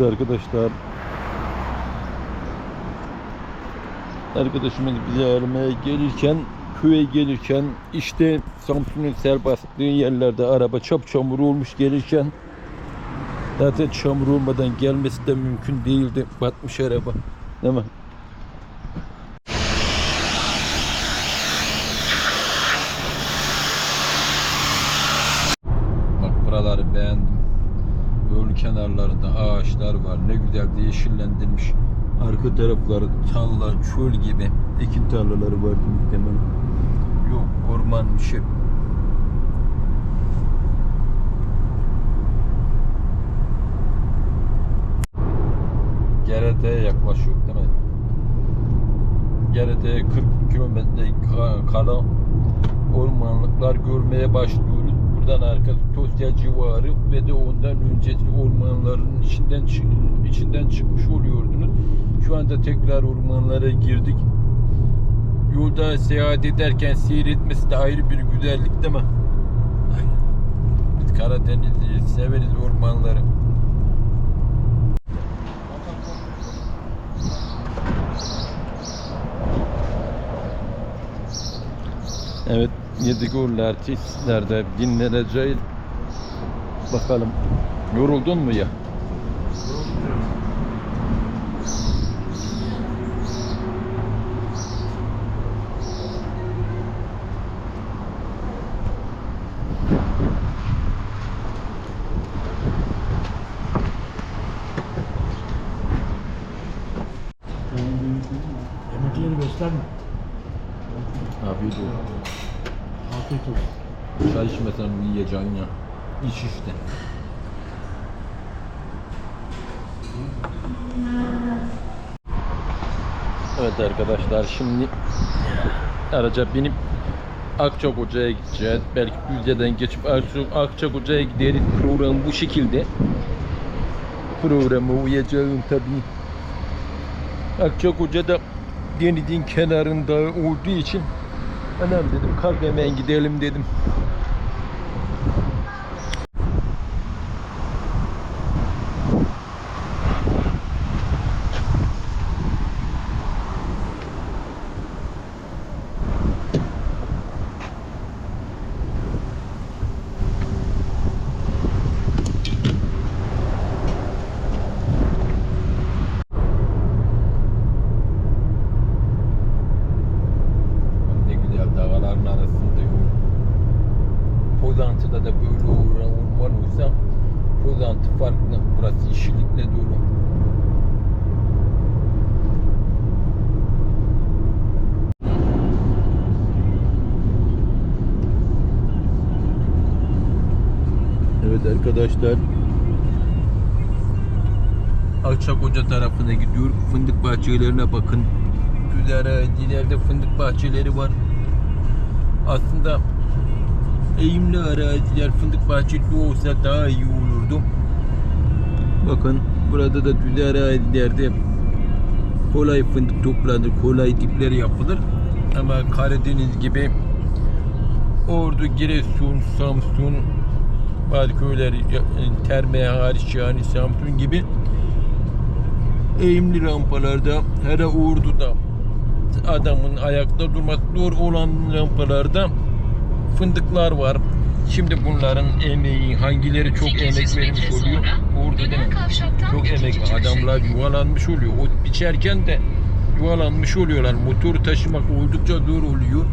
Evet arkadaşlar. Arkadaşımız bizi aramaya gelirken köye gelirken işte Samsun'un sel bastığı yerlerde araba çap çamur olmuş gelirken zaten çamur olmadan gelmesi de mümkün değildi. Batmış araba. Değil mi? Bak buraları beğendim. Yol kenarlarında ağaçlar var. Ne güzel de yeşillendirmiş. Arka tarafları tarla, çöl gibi. Ekin tarlaları var muhtemelen. Yok ormanmış hep. Gerete'ye yaklaşıyor değil mi? Gerete'ye 40 kilometre ka- kala ormanlıklar görmeye başlıyoruz. Buradan arkası Tosya civarı ve de ondan öncesi ormanların içinden içinden çıkmış oluyordunuz. Şu anda tekrar ormanlara girdik. Yolda seyahat ederken seyretmesi de ayrı bir güzellik değil mi? Biz Karadeniz'i severiz ormanları. Evet, Yedigorlu artistlerde dinleneceğiz. Bakalım. Yoruldun mu ya? Evet arkadaşlar şimdi araca binip Akçakoca'ya gideceğiz. Belki Düzce'den geçip Akça- Akçakoca'ya gideriz. Program bu şekilde. Programa uyacağım tabii. Akçakoca'da denizin kenarında olduğu için Anam dedim kalk hemen gidelim dedim. Ne güzel dağların arasında yol. Pozantı'da da böyle uğra- orman olsa Pozantı farklı. Burası yeşillikle dolu. Evet arkadaşlar. Akçakoca tarafına gidiyor. Fındık bahçelerine bakın. Güzel ileride fındık bahçeleri var. Aslında eğimli araziler fındık bahçesi olsa daha iyi olurdu. Bakın burada da düz arazilerde kolay fındık toplanır, kolay dipleri yapılır. Ama Karadeniz gibi Ordu, Giresun, Samsun, bazı köyler Terme hariç yani Samsun gibi eğimli rampalarda hele Ordu'da adamın ayakta durması zor olan rampalarda fındıklar var. Şimdi bunların emeği hangileri çok emek vermiş oluyor? Orada mi? Çok emek adamlar yuvalanmış oluyor. O biçerken de yuvalanmış oluyorlar. Motoru taşımak oldukça zor oluyor.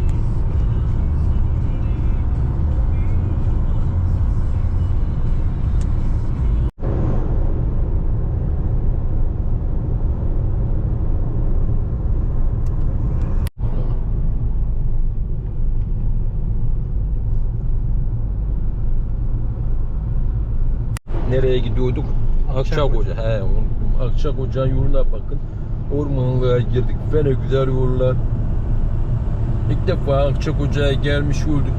Nereye gidiyorduk? Akçakoca. He. Akçakoca yoluna bakın. Ormanlığa girdik. Fena güzel yollar. İlk defa Akçakoca'ya gelmiş olduk.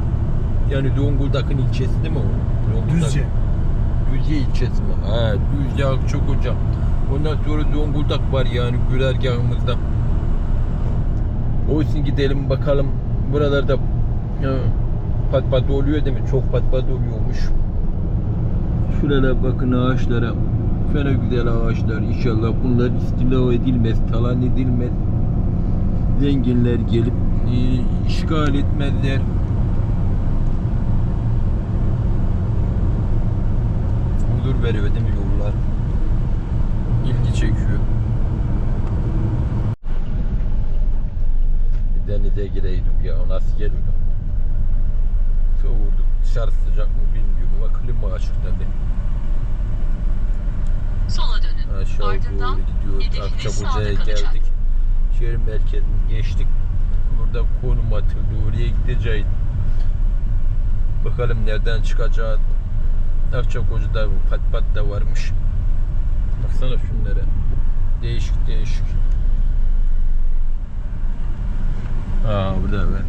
Yani Zonguldak'ın ilçesi değil mi o? Zonguldak- Düzce. Düzce ilçesi mi? Ha, Düzce Akçakoca. Ondan sonra Zonguldak var yani güzergahımızda. Olsun gidelim bakalım. Buralarda e, pat pat oluyor değil mi? Çok pat pat oluyormuş. Şuralara bakın ağaçlara. Fena güzel ağaçlar. İnşallah bunlar istila edilmez, talan edilmez. Zenginler gelip e, işgal etmezler. Huzur veriyor değil mi yollar? İlgi çekiyor. Denize gireydik ya nasıl geliyor? Soğuduk. Dışarı sıcak mı bilmiyorum ama klima açık tabi. Aşağı doğru Akçakoca'ya kalacak. geldik. Şehir merkezini geçtik. Burada konum atıldı. Oraya gideceğiz. Bakalım nereden çıkacağız. Akçakoca'da pat pat da varmış. Baksana şunlara. Değişik değişik. Aa burada ben.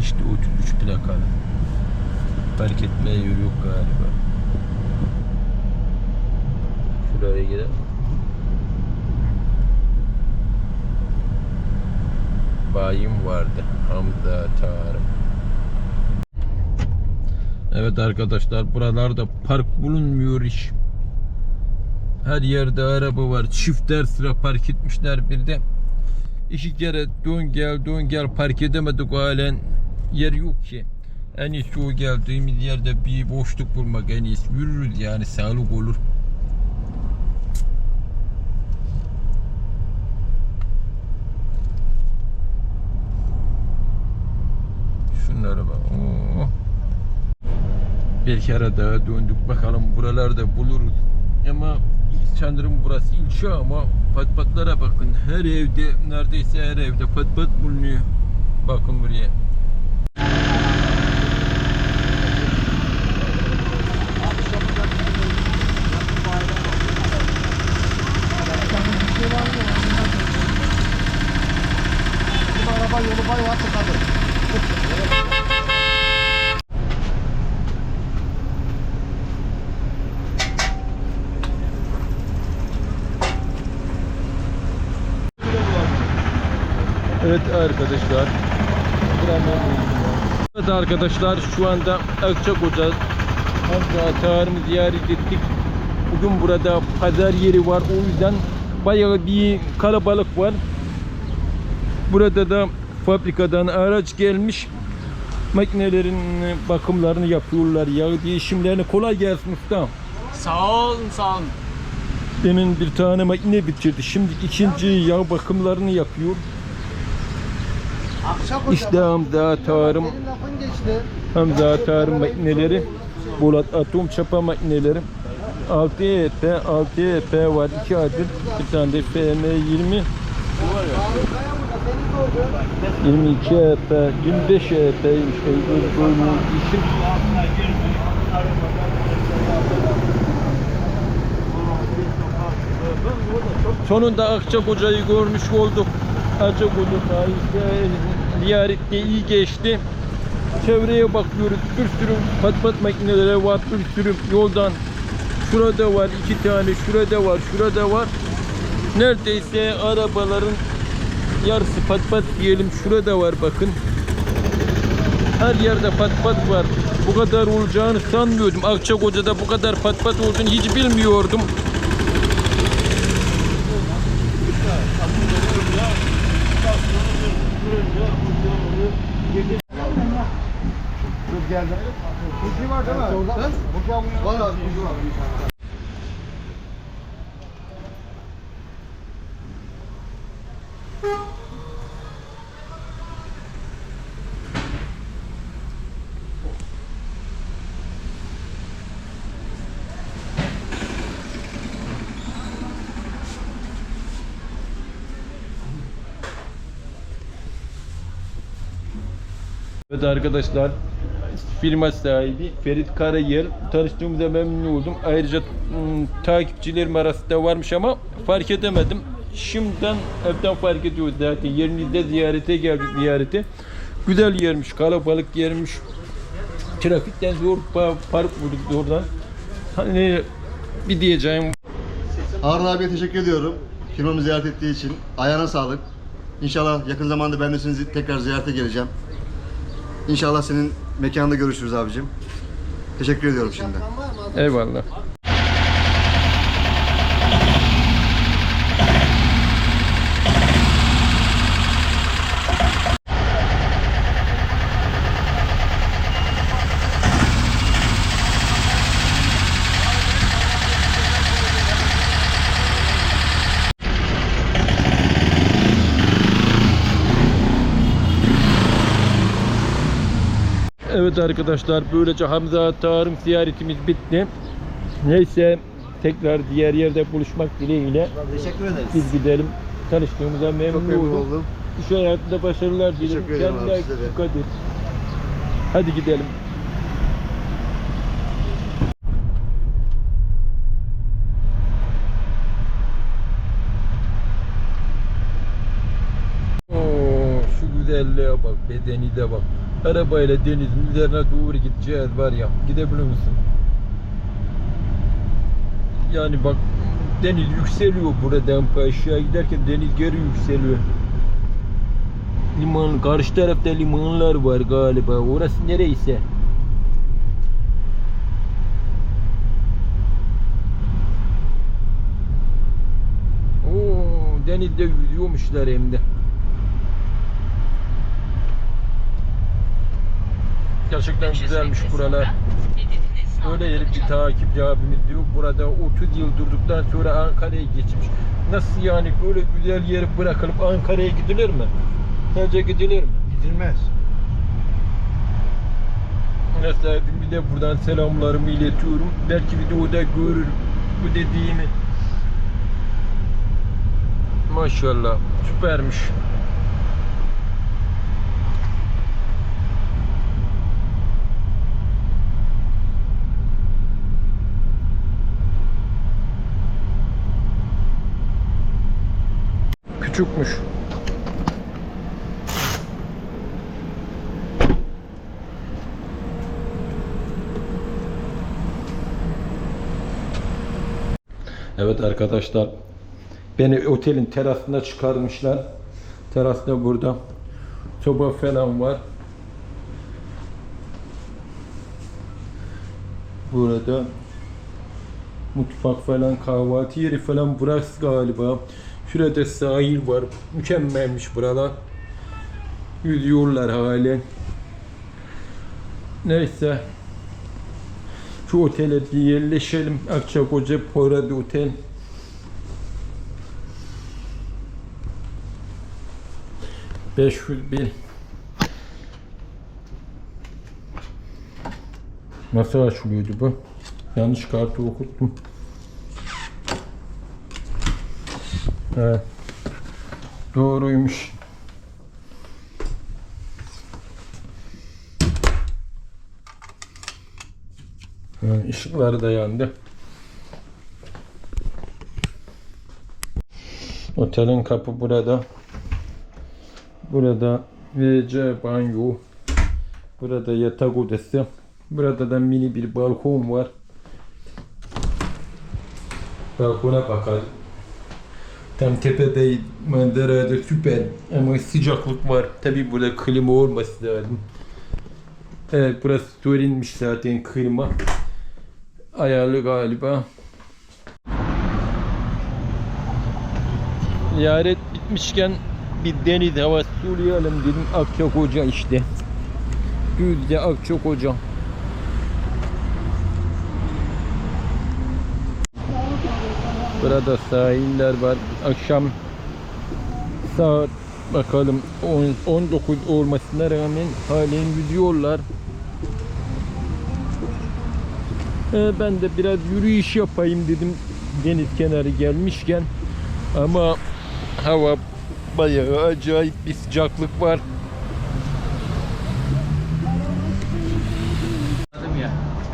İşte 33 plakalı. Fark etmeye yok galiba. Şuraya gidelim. Bayim vardı. Hamza Tarım. Evet arkadaşlar buralarda park bulunmuyor iş. Her yerde araba var. Çiftler sıra park etmişler bir de. İki kere dön gel dön gel park edemedik halen. Yer yok ki. En iyisi o geldiğimiz yerde bir boşluk bulmak en iyisi. Yürürüz yani sağlık olur. Şunlara bak. Oo. Bir kere daha döndük bakalım buralarda buluruz. Ama sanırım burası ilçe ama patpatlara bakın. Her evde neredeyse her evde patpat bulunuyor. Bakın buraya. Bu araba yolu bayağı tıkadı. Evet arkadaşlar. Evet arkadaşlar şu anda Akçakoca Hamza Tarım'ı ziyaret ettik. Bugün burada pazar yeri var. O yüzden bayağı bir kalabalık var. Burada da fabrikadan araç gelmiş. Makinelerin bakımlarını yapıyorlar. Yağ değişimlerini kolay gelsin usta. Sağ olun sağ olun. Demin bir tane makine bitirdi. Şimdi ikinci yağ bakımlarını yapıyor. İşte Hamza Tarım. Hamza Tarım makineleri, Bolat Atom Çapa makineleri. 6 EP, 6 EP var 2 adet. Bir tane de FM20 22 EP, 25 EP'ymiş. Böyle işim. Sonunda Akçakoca'yı görmüş olduk. Akçakoca sayesinde ziyarette iyi geçti. Çevreye bakıyoruz. Bir sürü pat pat makineleri var. Bir sürü yoldan. Şurada var iki tane. Şurada var. Şurada var. Neredeyse arabaların yarısı pat pat diyelim. Şurada var bakın. Her yerde pat pat var. Bu kadar olacağını sanmıyordum. Akçakoca'da bu kadar pat pat olduğunu hiç bilmiyordum. Dur geldim. Buji var değil mi? Var abi. Buji var. Evet arkadaşlar firma sahibi Ferit Karayel tanıştığımıza memnun oldum. Ayrıca ım, takipçilerim arasında varmış ama fark edemedim. Şimdiden evden fark ediyoruz zaten. Yerinizde ziyarete geldik ziyarete. Güzel yermiş, kalabalık yermiş. Trafikten zor pa- park bulduk oradan. Hani bir diyeceğim Harun abiye teşekkür ediyorum. Firmamı ziyaret ettiği için. Ayağına sağlık. İnşallah yakın zamanda ben de seni tekrar ziyarete geleceğim. İnşallah senin mekanda görüşürüz abicim. Teşekkür ediyorum şimdi. eyvallah. Evet arkadaşlar böylece Hamza Tarım ziyaretimiz bitti. Neyse tekrar diğer yerde buluşmak dileğiyle Teşekkür ederiz. biz gidelim. Tanıştığımıza memnun Çok memnun oldum. oldum. İş hayatında başarılar dilerim. Teşekkür ederim Kendine abi, size de. dikkat et. Hadi gidelim. Oo, şu güzelliğe bak, bedeni de bak. Arabayla denizin üzerine doğru gideceğiz var ya. Gidebilir misin? Yani bak deniz yükseliyor buradan aşağı giderken deniz geri yükseliyor. Liman, karşı tarafta limanlar var galiba. Orası nereyse. Oo, denizde yüzüyormuşlar hem de. Gerçekten güzelmiş buralar. Öyle bir takipçi abimiz diyor. Burada 30 yıl durduktan sonra Ankara'ya geçmiş. Nasıl yani böyle güzel yeri bırakılıp Ankara'ya gidilir mi? Sence gidilir mi? Gidilmez. Mesela bir de buradan selamlarımı iletiyorum. Belki videoda görür bu dediğimi. Maşallah süpermiş. Küçükmüş. Evet arkadaşlar. Beni otelin terasına çıkarmışlar. Terasta burada soba falan var. Burada mutfak falan kahvaltı yeri falan burası galiba. Şurada sahil var. Mükemmelmiş buralar. Yüzüyorlar halen. Neyse. Şu otele bir yerleşelim. Akçakoca Porada Otel. Beş bir. Nasıl açılıyordu bu? Yanlış kartı okuttum. Doğruymuş. Ha, ışıkları da yandı. Otelin kapı burada. Burada WC banyo. Burada yatak odası. Burada da mini bir balkon var. Balkona bakalım. Tam tepede manzarada süper ama sıcaklık var. Tabi burada klima olması lazım. Evet burası söylenmiş zaten klima. Ayarlı galiba. Ziyaret bitmişken bir deniz havası soluyalım dedim. Akçakoca işte. Düzce Akçakoca. Burada sahiller var. Akşam saat bakalım 10, 19 olmasına rağmen halen yüzüyorlar. Ee, ben de biraz yürüyüş yapayım dedim deniz kenarı gelmişken. Ama hava bayağı acayip bir sıcaklık var.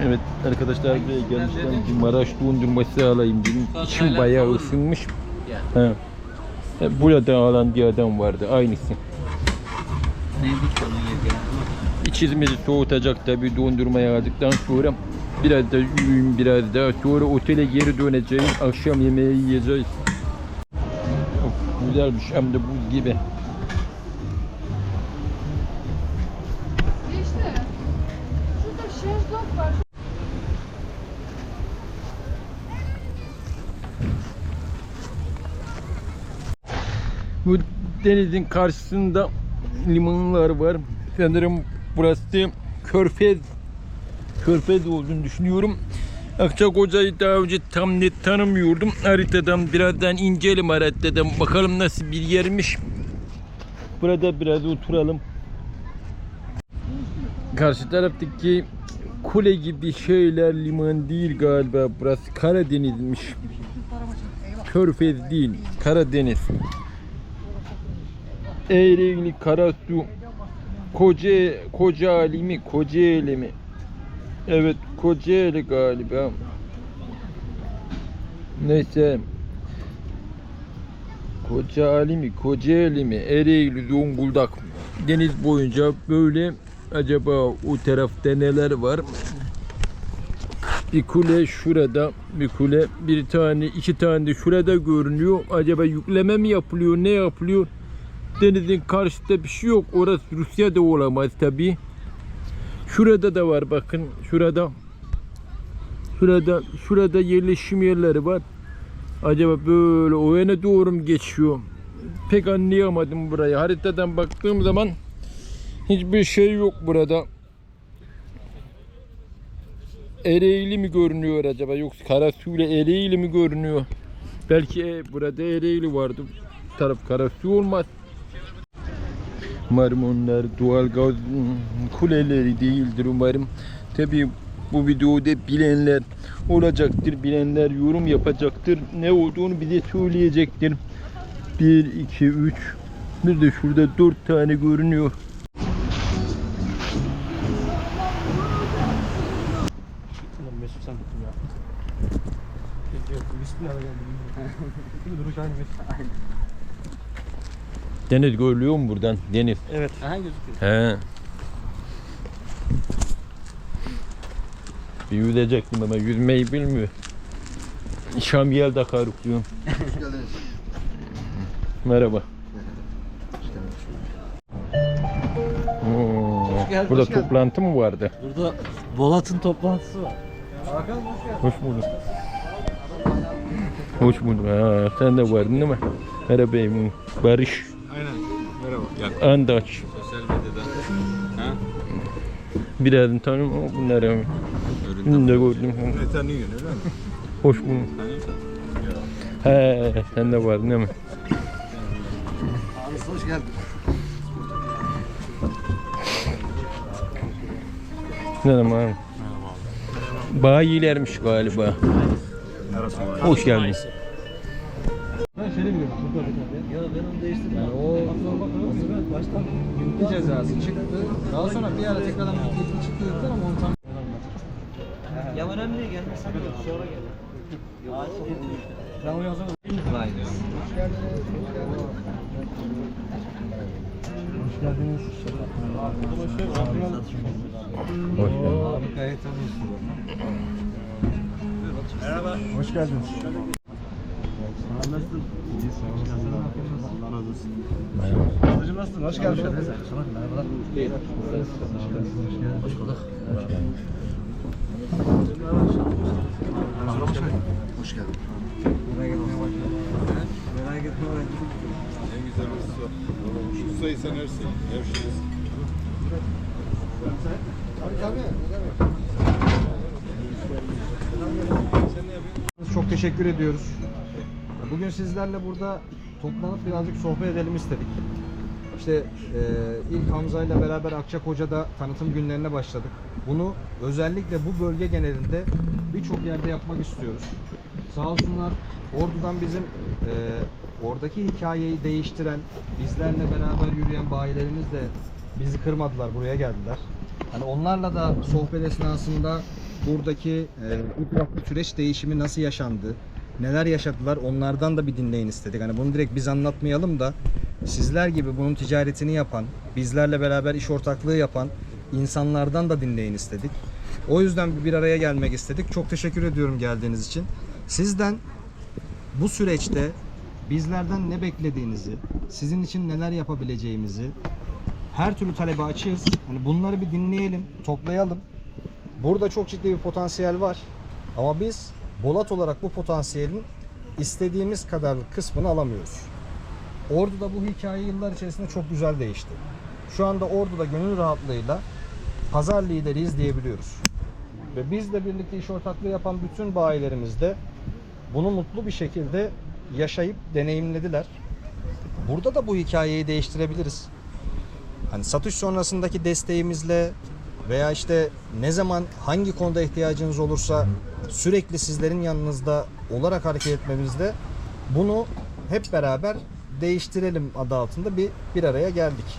Evet arkadaşlar buraya gelmişken Maraş dondurması alayım dedim. İçim bayağı ısınmış. He. E, Burada alan bir adam vardı aynısı. İçimizi soğutacak tabi dondurmayı aldıktan sonra biraz da yürüyün biraz daha sonra otele geri döneceğiz. Akşam yemeği yiyeceğiz. Of, güzelmiş hem de buz gibi. Bu denizin karşısında limanlar var. Sanırım burası Körfez Körfez olduğunu düşünüyorum. Akçakoca'yı daha önce tam net tanımıyordum. Haritadan birazdan incelim haritadan. Bakalım nasıl bir yermiş. Burada biraz oturalım. Karşı taraftaki kule gibi şeyler liman değil galiba. Burası Karadeniz'miş. Körfez değil, Karadeniz. Ereğli, Karasu, Koca, Kocaeli mi, Kocaeli mi? Evet, Kocaeli galiba. Neyse. Kocaeli mi, Kocaeli mi, Ereğli, Zonguldak. Deniz boyunca böyle acaba o tarafta neler var? Bir kule şurada, bir kule, bir tane, iki tane de şurada görünüyor. Acaba yükleme mi yapılıyor, ne yapılıyor? Denizin karşısında bir şey yok. Orası Rusya'da olamaz tabi. Şurada da var bakın, şurada. Şurada, şurada yerleşim yerleri var. Acaba böyle o yana doğru mu geçiyor? Pek anlayamadım burayı. Haritadan baktığım zaman hiçbir şey yok burada. Ereğli mi görünüyor acaba yoksa Karasu ile Ereğli mi görünüyor? Belki e, burada Ereğli vardı. Bu taraf Karasu olmaz. Umarım onlar doğal gaz hmm, kuleleri değildir umarım. Tabi bu videoda bilenler olacaktır. Bilenler yorum yapacaktır. Ne olduğunu bize söyleyecektir. 1, 2, 3 bir de şurada 4 tane görünüyor. Mesut sen ya. Bismillahirrahmanirrahim. Duruş aynı Mesut. Deniz görülüyor mu buradan? Deniz. Evet. Aha gözüküyor. He. Bir yüzecektim ama yüzmeyi bilmiyor. Şam yelde karukluyorum. Hoş geldiniz. Merhaba. Oo, geldin, burada hoş geldin. toplantı mı vardı? Burada Bolat'ın toplantısı var. Hoş bulduk. Hoş bulduk. Ha, sen de vardın değil mi? Merhaba. Barış. Merhaba. Andaç. Sosyal medyada. Ha? Birazdan tanıyorum ama bunları Bunu da gördüm. Ne tanıyorsun öyle mi? Hoş bulduk. He, sen de vardın değil mi? Hoş geldin. Ne zaman? Bayilermiş galiba. Hoş geldin. Ben şöyle biliyorum. Ya ben onu değiştirdim. Yani o baştan yürütme cezası çıktı. Daha sonra bir ara tekrardan bir çıktı dediler ama onu tam Ya önemli değil gelmesin. Sonra gel. Ben o yazan Vay be. Hoş geldin. Abi gayet tanıyorsun. Merhaba. Hoş geldiniz. Nasılsın? İyi sağ olun. Allah razı olsun. Merhaba. Ablacığım nasılsın? Hoş geldin. Merhabalar. Hoş bulduk. Hoş geldin. Merak etmeye başladım. Merak etme başladım. En güzel su. Şu sayı sen hersin. Hevşiriz. Çok teşekkür ediyoruz. Bugün sizlerle burada toplanıp birazcık sohbet edelim istedik. İşte e, ilk Hamza ile beraber Akçakoca'da tanıtım günlerine başladık. Bunu özellikle bu bölge genelinde birçok yerde yapmak istiyoruz. Sağ olsunlar Ordu'dan bizim e, oradaki hikayeyi değiştiren, bizlerle beraber yürüyen bayilerimiz de bizi kırmadılar, buraya geldiler. Hani onlarla da sohbet esnasında buradaki e, süreç değişimi nasıl yaşandı, neler yaşadılar onlardan da bir dinleyin istedik. Hani bunu direkt biz anlatmayalım da sizler gibi bunun ticaretini yapan, bizlerle beraber iş ortaklığı yapan insanlardan da dinleyin istedik. O yüzden bir araya gelmek istedik. Çok teşekkür ediyorum geldiğiniz için. Sizden bu süreçte bizlerden ne beklediğinizi, sizin için neler yapabileceğimizi her türlü talebe açığız. Hani bunları bir dinleyelim, toplayalım. Burada çok ciddi bir potansiyel var. Ama biz Bolat olarak bu potansiyelin istediğimiz kadar kısmını alamıyoruz. Ordu'da bu hikaye yıllar içerisinde çok güzel değişti. Şu anda Ordu'da gönül rahatlığıyla pazar lideriyiz diyebiliyoruz. Ve bizle birlikte iş ortaklığı yapan bütün bayilerimiz de bunu mutlu bir şekilde yaşayıp deneyimlediler. Burada da bu hikayeyi değiştirebiliriz. Hani satış sonrasındaki desteğimizle veya işte ne zaman hangi konuda ihtiyacınız olursa sürekli sizlerin yanınızda olarak hareket etmemizde bunu hep beraber değiştirelim adı altında bir bir araya geldik.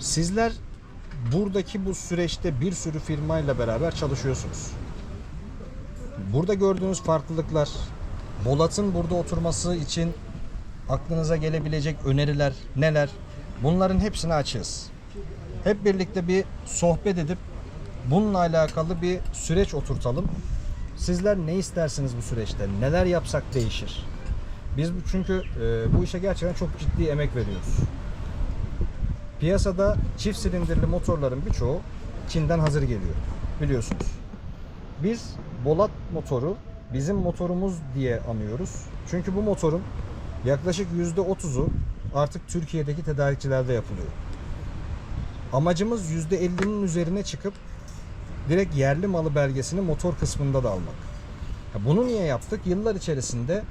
Sizler buradaki bu süreçte bir sürü firmayla beraber çalışıyorsunuz. Burada gördüğünüz farklılıklar, Bolat'ın burada oturması için aklınıza gelebilecek öneriler neler? Bunların hepsini açığız. Hep birlikte bir sohbet edip bununla alakalı bir süreç oturtalım. Sizler ne istersiniz bu süreçte? Neler yapsak değişir? Biz çünkü e, bu işe gerçekten çok ciddi emek veriyoruz. Piyasada çift silindirli motorların birçoğu Çin'den hazır geliyor. Biliyorsunuz. Biz Bolat motoru bizim motorumuz diye anıyoruz. Çünkü bu motorun yaklaşık %30'u artık Türkiye'deki tedarikçilerde yapılıyor. Amacımız %50'nin üzerine çıkıp direkt yerli malı belgesini motor kısmında da almak. Bunu niye yaptık? Yıllar içerisinde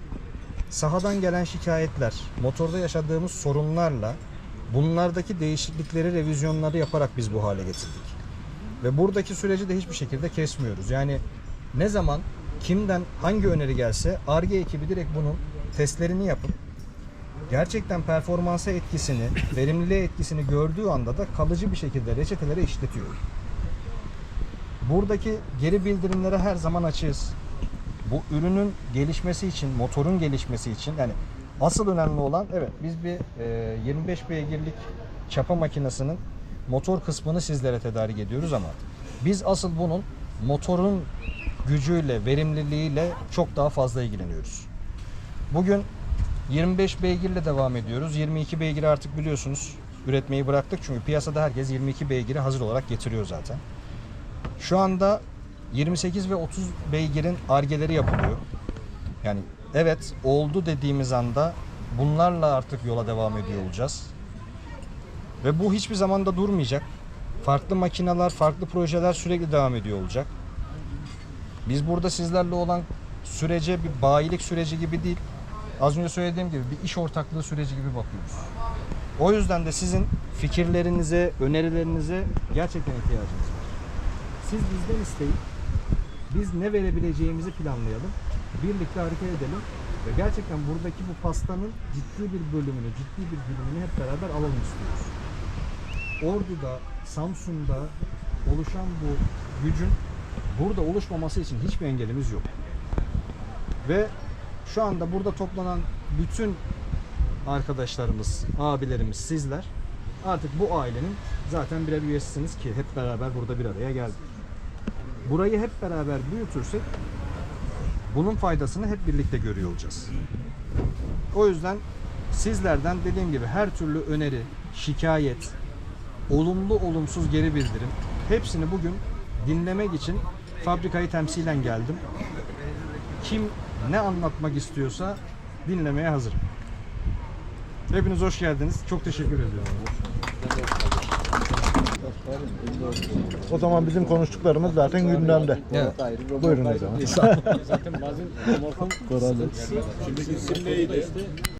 sahadan gelen şikayetler, motorda yaşadığımız sorunlarla bunlardaki değişiklikleri, revizyonları yaparak biz bu hale getirdik. Ve buradaki süreci de hiçbir şekilde kesmiyoruz. Yani ne zaman kimden hangi öneri gelse ARGE ekibi direkt bunun testlerini yapıp gerçekten performansa etkisini, verimliliğe etkisini gördüğü anda da kalıcı bir şekilde reçetelere işletiyor. Buradaki geri bildirimlere her zaman açığız. Bu ürünün gelişmesi için, motorun gelişmesi için yani asıl önemli olan evet biz bir e, 25 beygirlik çapa makinesinin motor kısmını sizlere tedarik ediyoruz ama biz asıl bunun motorun gücüyle, verimliliğiyle çok daha fazla ilgileniyoruz. Bugün 25 beygirle devam ediyoruz. 22 beygiri artık biliyorsunuz üretmeyi bıraktık çünkü piyasada herkes 22 beygiri hazır olarak getiriyor zaten. Şu anda 28 ve 30 beygirin argeleri yapılıyor. Yani evet oldu dediğimiz anda bunlarla artık yola devam ediyor olacağız. Ve bu hiçbir zaman da durmayacak. Farklı makineler, farklı projeler sürekli devam ediyor olacak. Biz burada sizlerle olan sürece bir bayilik süreci gibi değil. Az önce söylediğim gibi bir iş ortaklığı süreci gibi bakıyoruz. O yüzden de sizin fikirlerinize, önerilerinize gerçekten ihtiyacımız var. Siz bizden isteyin. Biz ne verebileceğimizi planlayalım. Birlikte hareket edelim. Ve gerçekten buradaki bu pastanın ciddi bir bölümünü, ciddi bir dilimini hep beraber alalım istiyoruz. Ordu'da, Samsun'da oluşan bu gücün burada oluşmaması için hiçbir engelimiz yok. Ve şu anda burada toplanan bütün arkadaşlarımız, abilerimiz, sizler artık bu ailenin zaten birer üyesisiniz ki hep beraber burada bir araya geldik. Burayı hep beraber büyütürsek bunun faydasını hep birlikte görüyor olacağız. O yüzden sizlerden dediğim gibi her türlü öneri, şikayet, olumlu olumsuz geri bildirim hepsini bugün dinlemek için fabrikayı temsilen geldim. Kim ne anlatmak istiyorsa dinlemeye hazırım. Hepiniz hoş geldiniz. Çok teşekkür ediyorum. O zaman bizim konuştuklarımız zaten gündemde. Buyurun o zaman. Zaten bazen amorfon sıkıntısı. Şimdi isim neydi?